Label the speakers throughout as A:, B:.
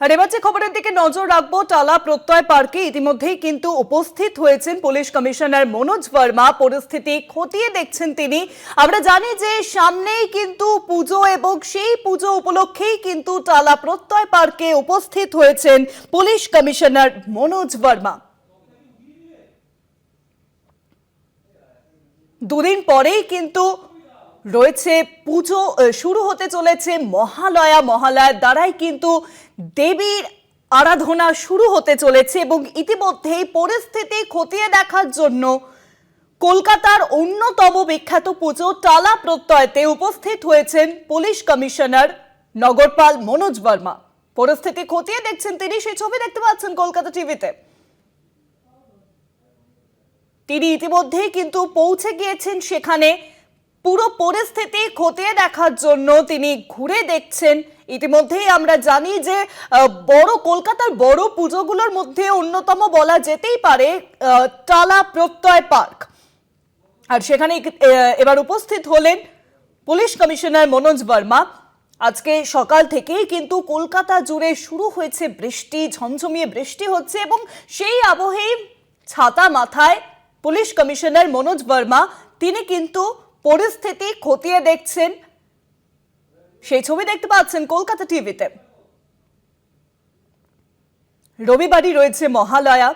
A: আর এবার যে খবরের দিকে নজর রাখব, টালা প্রত্যয় পার্কে ইতিমধ্যেই কিন্তু উপস্থিত হয়েছেন পুলিশ কমিশনার মনোজ বর্মা। পরিস্থিতি খতিয়ে দেখছেন তিনি। আমরা জানি যে সামনেই কিন্তু পুজো এবং সেই পুজো উপলক্ষেই কিন্তু টালা প্রত্যয় পার্কে উপস্থিত হয়েছেন পুলিশ কমিশনার মনোজ বর্মা। দুদিন পরেই কিন্তু রয়েছে। পুজো শুরু হতে চলেছে মহালয়া। মহালয়ার দ্বারাই কিন্তু দেবীর আরাধনা শুরু হতে চলেছে এবং ইতিমধ্যেই পরিস্থিতি খতিয়ে দেখার জন্য কলকাতার অন্যতম বিখ্যাত পুজো টালা প্রত্যয়তে উপস্থিত হয়েছেন পুলিশ কমিশনার নগরপাল মনোজ বর্মা। পরিস্থিতি খতিয়ে দেখছেন তিনি, সেই ছবি দেখতে পাচ্ছেন কলকাতা টিভিতে। তিনি ইতিমধ্যেই কিন্তু পৌঁছে গিয়েছেন সেখানে। পুরো পরিস্থিতি খতিয়ে দেখার জন্য তিনি ঘুরে দেখছেন। ইতিমধ্যেই আমরা জানি যে বড় কলকাতার বড় পুজোগুলোর মধ্যে অন্যতম বলা যেতেই পারে টালা প্রত্যয় পার্ক। আর সেখানে এবার উপস্থিত হলেন পুলিশ কমিশনার মনোজ বর্মা। আজকে সকাল থেকেই কিন্তু কলকাতা জুড়ে শুরু হয়েছে বৃষ্টি, ঝমঝমিয়ে বৃষ্টি হচ্ছে এবং সেই আবহেই ছাতা মাথায় পুলিশ কমিশনার মনোজ বর্মা। তিনি কিন্তু পরিস্থিতি খতিয়ে দেখছেন, সেই ছবি দেখতে পাচ্ছেন কলকাতা টিভিতে। রবিবারই রয়েছে মহালয়া,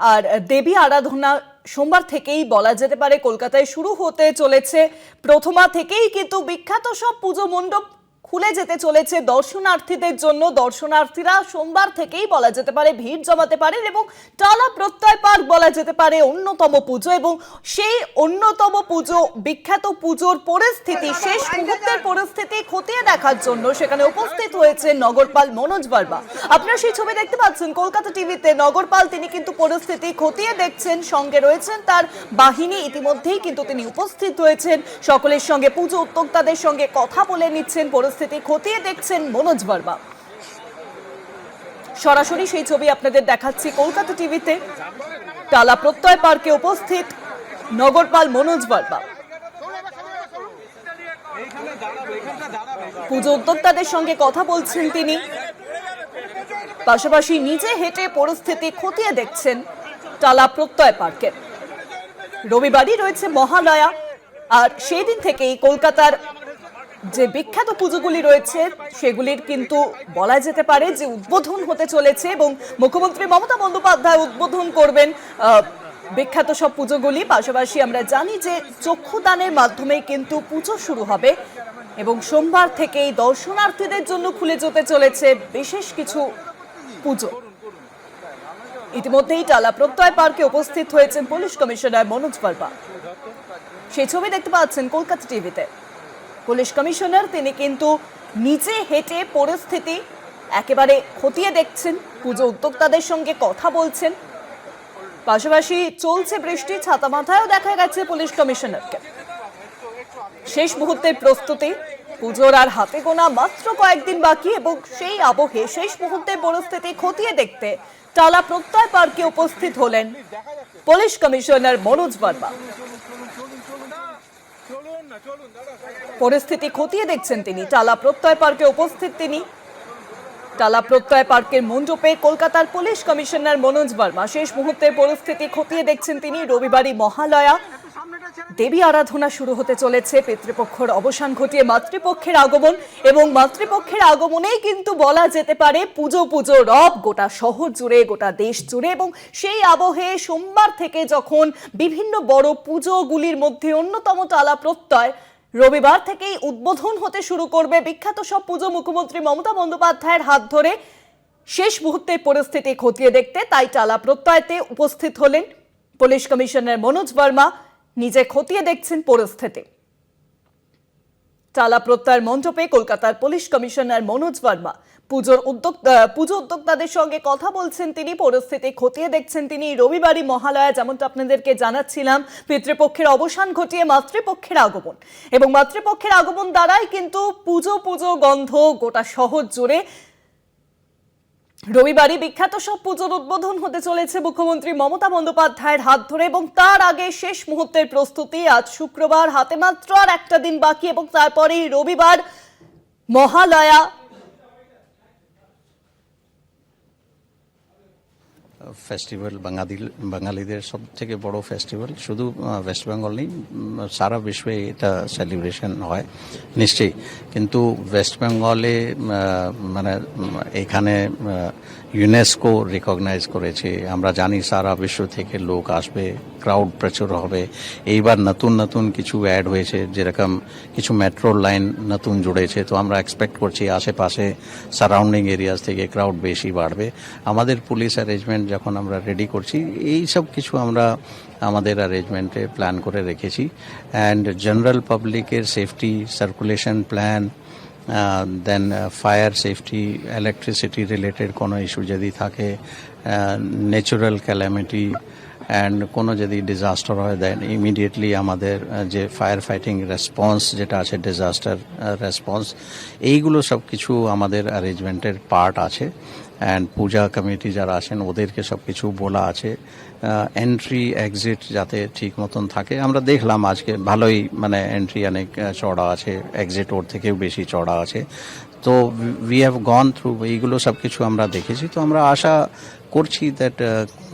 A: আর দেবী আরাধনা সোমবার থেকেই বলা যেতে পারে কলকাতায় শুরু হতে চলেছে। প্রথমা থেকেই কিন্তু বিখ্যাত সব পুজো মণ্ডপ খুলে যেতে চলেছে দর্শনার্থীদের জন্য। দর্শনার্থীরা সোমবার থেকেই বলা যেতে পারে ভিড় জমাতে পারেন এবং টালা প্রত্যয় পার্ক বলা যেতে পারে অন্যতম পুজো এবং সেই অন্যতম পুজো, বিখ্যাত পুজোর পরিস্থিতি, শেষ মুহূর্তের পরিস্থিতি খতিয়ে দেখার জন্য সেখানে উপস্থিত হয়েছে নগরপাল মনোজ বার্মা। আপনারা সেই ছবি দেখতে পাচ্ছেন, কলকাতা টিভিতে নগরপাল তিনি কিন্তু পরিস্থিতি খতিয়ে দেখছেন, সঙ্গে রয়েছেন তার বাহিনী, ইতিমধ্যেই কিন্তু তিনি উপস্থিত হয়েছেন। সকলের সঙ্গে পুজো উদ্যোক্তাদের সঙ্গে কথা বলে নিচ্ছেন, পরিস্থিতি খতিয়ে দেখছেন মনোজ বার্মা। সরাসরি সেই ছবি আপনাদের দেখাচ্ছি কলকাতা টিভিতে। টালা প্রত্যয় পার্কে উপস্থিত নগরপাল মনোজ বার্মা। পুজো উদ্যোক্তাদের সঙ্গে কথা বলছেন তিনি। পাশাপাশি নিজে হেঁটে পরিস্থিতি খতিয়ে দেখছেন টালা প্রত্যয় পার্কে। রবিবারই রয়েছে মহালয়া, আর সেই দিন থেকেই কলকাতার যে বিখ্যাত পুজোগুলি রয়েছে, সেগুলির কিন্তু বলা যেতে পারে যে উদ্বোধন হতে চলেছে এবং মুখ্যমন্ত্রী মমতা বন্দ্যোপাধ্যায় উদ্বোধন করবেন বিখ্যাত সব পুজোগুলি। পাশাপাশি আমরা জানি যে চক্ষুদানের মাধ্যমে কিন্তু পুজো শুরু হবে এবং সোমবার থেকেই দর্শনার্থীদের জন্য খুলে যেতে চলেছে বিশেষ কিছু পুজো। ইতিমধ্যেই টালা প্রত্যয় পার্কে উপস্থিত হয়েছেন পুলিশ কমিশনার মনোজ বর্মা। সেই ছবি দেখতে পাচ্ছেন কলকাতা টিভিতে। পুলিশ কমিশনার, তিনি কিন্তু নিচে হেঁটে পরিস্থিতি একেবারে খতিয়ে দেখছেন। পুজো উদ্যোক্তাদের সঙ্গে কথা বলছেন। পাশাপাশি চলছে বৃষ্টি ছাতা মাথায়ও দেখা গেছে পুলিশ কমিশনারকে। শেষ মুহূর্তের প্রস্তুতি, পুজোর আর হাতে গোনা মাত্র কয়েকদিন বাকি এবং সেই আবহে শেষ মুহূর্তের পরিস্থিতি খতিয়ে দেখতে টালা প্রত্যয় পার্কে উপস্থিত হলেন পুলিশ কমিশনার মনোজ বর্মা। পরিস্থিতি খতিয়ে দেখছেন তিনি। টালা প্রত্যয় পার্কে উপস্থিত তিনি। টালা প্রত্যয় পার্কের মণ্ডপে কলকাতার পুলিশ কমিশনার মনোজ বর্মা। শেষ মুহূর্তে পরিস্থিতি খতিয়ে দেখছেন তিনি। রবিবারই মহালয়া। দেবী আরাধনা শুরু হতে চলেছে, পিতৃপক্ষের অবসান ঘটিয়ে মাতৃপক্ষের আগমন এবং মাতৃপক্ষের আগমনেই কিন্তু বলা যেতে পারে পুজো পুজো রব, গোটা শহর জুড়ে, গোটা দেশ জুড়ে এবং সেই আবহে সোমবার থেকে যখন বিভিন্ন বড় পুজোগুলির মধ্যে অন্যতম টালা প্রত্যয় রবিবার থেকেই উদ্বোধন হতে শুরু করবে। বিখ্যাত সব পুজো মুখ্যমন্ত্রী মমতা বন্দ্যোপাধ্যায়ের হাত ধরে শেষ মুহূর্তের পরিস্থিতি খতিয়ে দেখতে তাই টালা প্রত্যয়তে উপস্থিত হলেন। পুলিশ কমিশনার মনোজ বর্মা নিজে খতিয়ে দেখছেন পরিস্থিতি। টালা প্রত্যয়ের মণ্ডপে কলকাতার পুলিশ কমিশনার মনোজ বর্মা, পুজোর উদ্যোগ পুজো উদ্যোক্তাদের সঙ্গে কথা বলছেন তিনি, পরিস্থিতি খতিয়ে দেখছেন তিনি রবিবারই মহালয়া, যেমনটা আপনাদেরকে জানাচ্ছিলাম, পিতৃপক্ষের অবসান ঘটিয়ে মাতৃপক্ষের আগমন। এবং মাতৃপক্ষের আগমন দ্বারাই কিন্তু পুজো পুজো, গন্ধ গোটা শহর জুড়ে রবিবারই বিখ্যাত সব পুজোর উদ্বোধন হতে চলেছে মুখ্যমন্ত্রী মমতা বন্দ্যোপাধ্যায়ের হাত ধরে এবং তার আগে শেষ মুহূর্তের প্রস্তুতি, আজ শুক্রবার হাতে মাত্র আর একটা দিন বাকি এবং তারপরেই রবিবার মহালয়া।
B: ফেস্টিভ্যাল বাঙালি বাঙালিদের সব থেকে বড় ফেস্টিভ্যাল। শুধু ওয়েস্ট বেঙ্গল নেই সারা বিশ্বে এটা সেলিব্রেশন হয়, নিশ্চয়ই। কিন্তু ওয়েস্ট বেঙ্গলে মানে এখানে ইউনেস্কো রিকগনাইজ করেছে। আমরা জানি সারা বিশ্ব থেকে লোক আসবে ক্রাউড প্রচুর হবে। এইবার নতুন নতুন কিছু অ্যাড হয়েছে, যেরকম কিছু মেট্রো লাইন নতুন জুড়েছে। তো আমরা এক্সপেক্ট করছি আশেপাশে সারাউন্ডিং এরিয়াস থেকে ক্রাউড বেশি বাড়বে। আমাদের পুলিশ অ্যারেঞ্জমেন্ট যখন আমরা রেডি করছি, এই সব কিছু আমরা আমাদের অ্যারেঞ্জমেন্টে প্ল্যান করে রেখেছি। অ্যান্ড জেনারেল পাবলিকের safety circulation plan then fire safety electricity related কোনো ইস্যু যদি থাকে ন্যাচুরাল ক্যালামিটি অ্যান্ড কোনো যদি ডিজাস্টার হয় দেন ইমিডিয়েটলি আমাদের যে ফায়ার ফাইটিং রেসপন্স যেটা আছে ডিজাস্টার রেসপন্স এইগুলো সব কিছু আমাদের অ্যারেঞ্জমেন্টের পার্ট আছে। অ্যান্ড পূজা কমিটি যারা আছেন, ওদেরকে সব কিছু বলা আছে। এন্ট্রি এক্সিট যাতে ঠিক মতন থাকে। আমরা দেখলাম আজকে ভালোই মানে এন্ট্রি অনেক চড়া আছে। এক্সিট ওর থেকেও বেশি চড়া আছে। তো উই হ্যাভ গন থ্রু এইগুলো সব কিছু আমরা দেখেছি। তো আমরা আশা করছি দ্যাট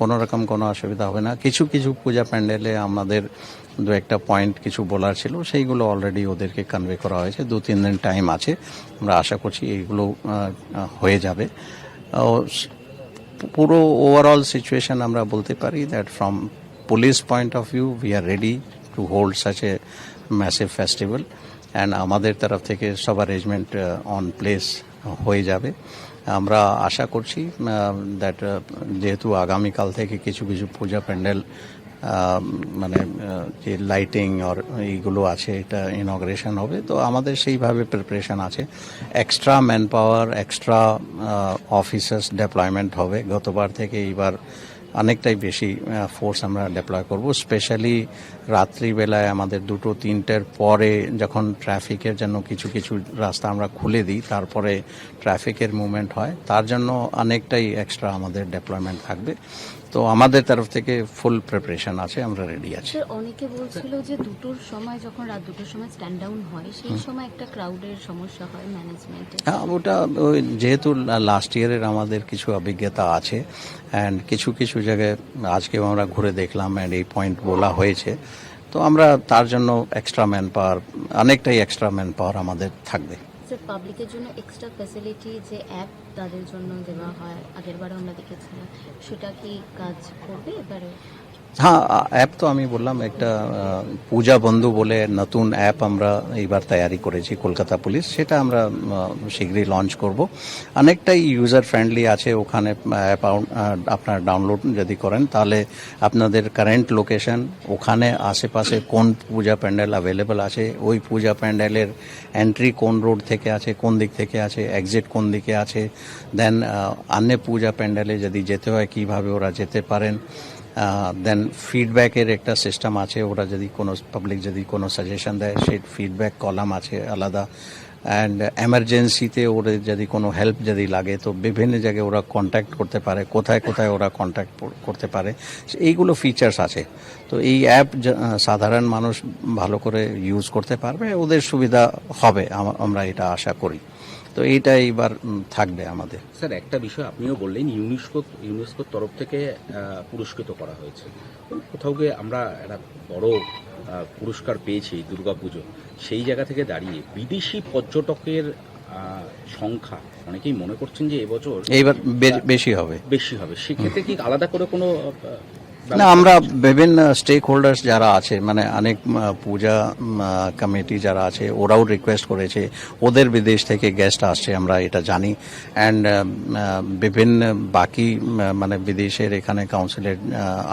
B: কোনো রকম কোনো অসুবিধা হবে না। কিছু কিছু পূজা প্যান্ডেলে আমাদের দু একটা পয়েন্ট কিছু বলার ছিল। সেইগুলো অলরেডি ওদেরকে কনভে করা হয়েছে। দু, তিন দিন টাইম আছে। আমরা আশা করছি এইগুলো হয়ে যাবে। পুরো ওভারঅল সিচুয়েশন আমরা বলতে পারি that from police point of view we are ready to hold such a massive festival and আমাদের তরফ থেকে সব অ্যারেঞ্জমেন্ট অন প্লেস হয়ে যাবে। আমরা আশা করছি দ্যাট যেহেতু আগামীকাল থেকে কিছু কিছু পূজা প্যান্ডেল মানে যে লাইটিং আর এইগুলো আছে, এটা ইনগ্রেশন হবে। তো আমাদের সেইভাবে প্রিপারেশন আছে। Extra manpower extra officers deployment হবে। গতবার থেকে এইবার অনেকটাই বেশি ফোর্স আমরা ডেপ্লয় করব। স্পেশালি রাত্রিবেলায় আমাদের দুটো, তিনটের পরে যখন ট্রাফিকের জন্য কিছু কিছু রাস্তা আমরা খুলে দিই, তারপরে ট্রাফিকের মুভমেন্ট হয়। তার জন্য অনেকটাই এক্সট্রা আমাদের ডেপ্লয়মেন্ট থাকবে। তো আমাদের তরফ থেকে ফুল প্রিপারেশন আছে আমরা রেডি আছি।
C: অনেকে বলছিল যে দুটোর সময় যখন রাত দুটোর সময় স্ট্যান্ড ডাউন হয় সেই সময় একটা ক্রাউডের সমস্যা হয় ম্যানেজমেন্টে
B: হ্যাঁ ওটা ওই যেহেতু লাস্ট ইয়ারের আমাদের কিছু অভিজ্ঞতা আছে অ্যান্ড কিছু কিছু জায়গায় আজকে আমরা ঘুরে দেখলাম অ্যান্ড এই পয়েন্ট বলা হয়েছে। তো আমরা তার জন্য এক্সট্রা ম্যান পাওয়ার অনেকটাই এক্সট্রা ম্যান পাওয়ার আমাদের থাকবে।
C: স্যার পাবলিকের জন্য এক্সট্রা ফ্যাসিলিটি যে অ্যাপ তাদের জন্য দেওয়া হয়। আগের বারে আমরা দেখেছিলাম। সেটা কি কাজ করবে? এবারে
B: হ্যাঁ অ্যাপ তো আমি বললাম, একটা পূজা বন্ধু বলে নতুন অ্যাপ আমরা এইবার তৈরি করেছি কলকাতা পুলিশ। সেটা আমরা শীঘ্রই লঞ্চ করব। অনেকটাই ইউজার ফ্রেন্ডলি আছে ওখানে অ্যাপ আপনার ডাউনলোড যদি করেন, তাহলে আপনাদের কারেন্ট লোকেশন ওখানে আশেপাশে কোন পূজা প্যান্ডেল অ্যাভেলেবেল আছে, ওই পূজা প্যান্ডেলের এন্ট্রি কোন রোড থেকে আছে, কোন দিক থেকে আছে এক্সিট কোন দিকে আছে দেন অন্য পূজা প্যান্ডেলে যদি যেতে হয়, কীভাবে ওরা যেতে পারেন দেন ফিডব্যাকের একটা সিস্টেম আছে, ওরা যদি কোনো পাবলিক যদি কোনো সাজেশন দেয়, সেই ফিডব্যাক কলাম আছে আলাদা। অ্যান্ড এমার্জেন্সিতে ওদের যদি কোনো হেল্প যদি লাগে, তো বিভিন্ন জায়গায় ওরা কন্ট্যাক্ট করতে পারে, কোথায় কোথায় ওরা কন্ট্যাক্ট করতে পারে। এইগুলো ফিচার্স আছে। তো এই অ্যাপ সাধারণ মানুষ ভালো করে ইউজ করতে পারবে, ওদের সুবিধা হবে আমরা এটা আশা করি। তো এইটা এইবার থাকবে আমাদের।
D: স্যার একটা বিষয় আপনিও বললেন ইউনেস্কো ইউনেস্কোর তরফ থেকে পুরস্কৃত করা হয়েছে। কোথাও গিয়ে আমরা একটা বড় পুরস্কার পেয়েছি দুর্গাপুজো সেই জায়গা থেকে দাঁড়িয়ে বিদেশি পর্যটকের সংখ্যা অনেকেই মনে করছেন যে এবছর
B: এইবার বেশি হবে।
D: বেশি হবে। সেক্ষেত্রে কি আলাদা করে কোনো
B: না আমরা বিভিন্ন স্টেক হোল্ডার্স যারা আছে মানে অনেক পূজা কমিটি যারা আছে ওরাও রিকোয়েস্ট করেছে ওদের বিদেশ থেকে গেস্ট আসছে আমরা এটা জানি। অ্যান্ড বিভিন্ন বাকি মানে বিদেশের এখানে কাউন্সিলের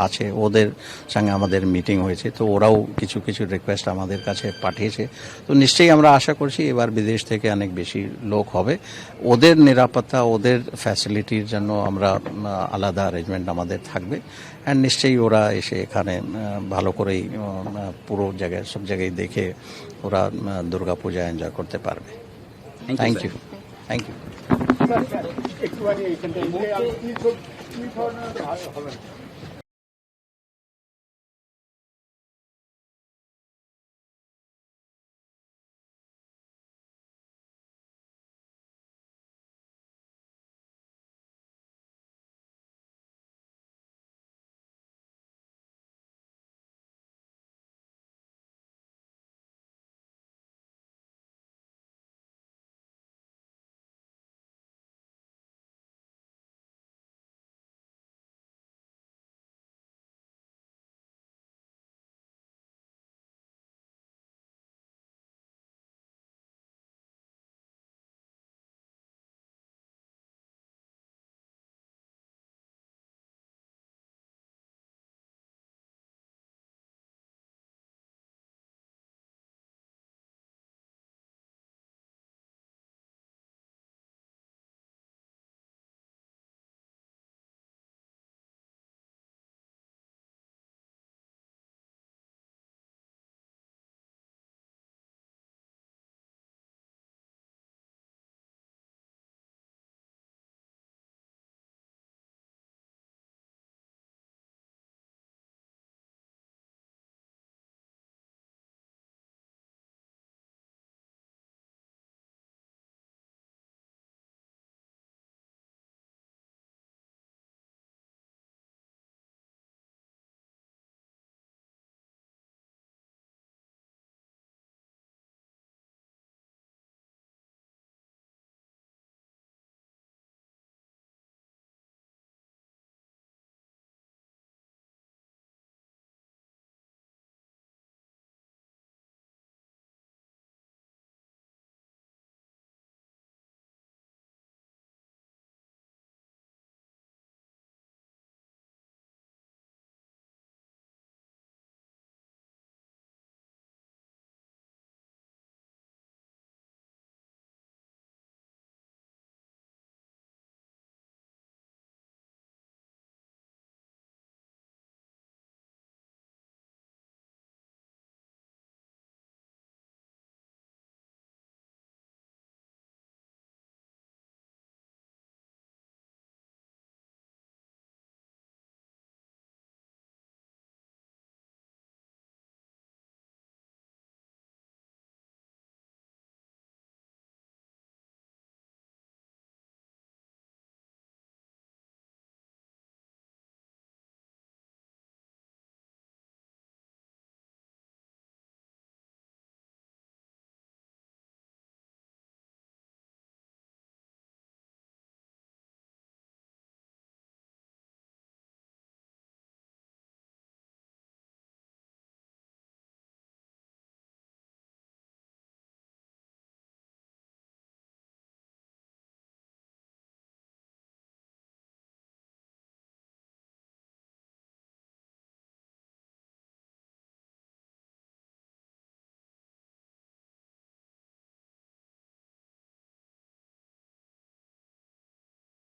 B: আছে ওদের সঙ্গে আমাদের মিটিং হয়েছে তো ওরাও কিছু কিছু রিকোয়েস্ট আমাদের কাছে পাঠিয়েছে। তো নিশ্চয়ই আমরা আশা করছি এবার বিদেশ থেকে অনেক বেশি লোক হবে। ওদের নিরাপত্তা ওদের ফ্যাসিলিটির জন্য আমরা আলাদা অ্যারেঞ্জমেন্ট আমাদের থাকবে। অ্যান্ড নিশ্চয়ই ওরা এসে এখানে ভালো করেই পুরো জায়গায় সব জায়গায় দেখে ওরা দুর্গা পূজা এনজয় করতে পারবে। Thank you thank you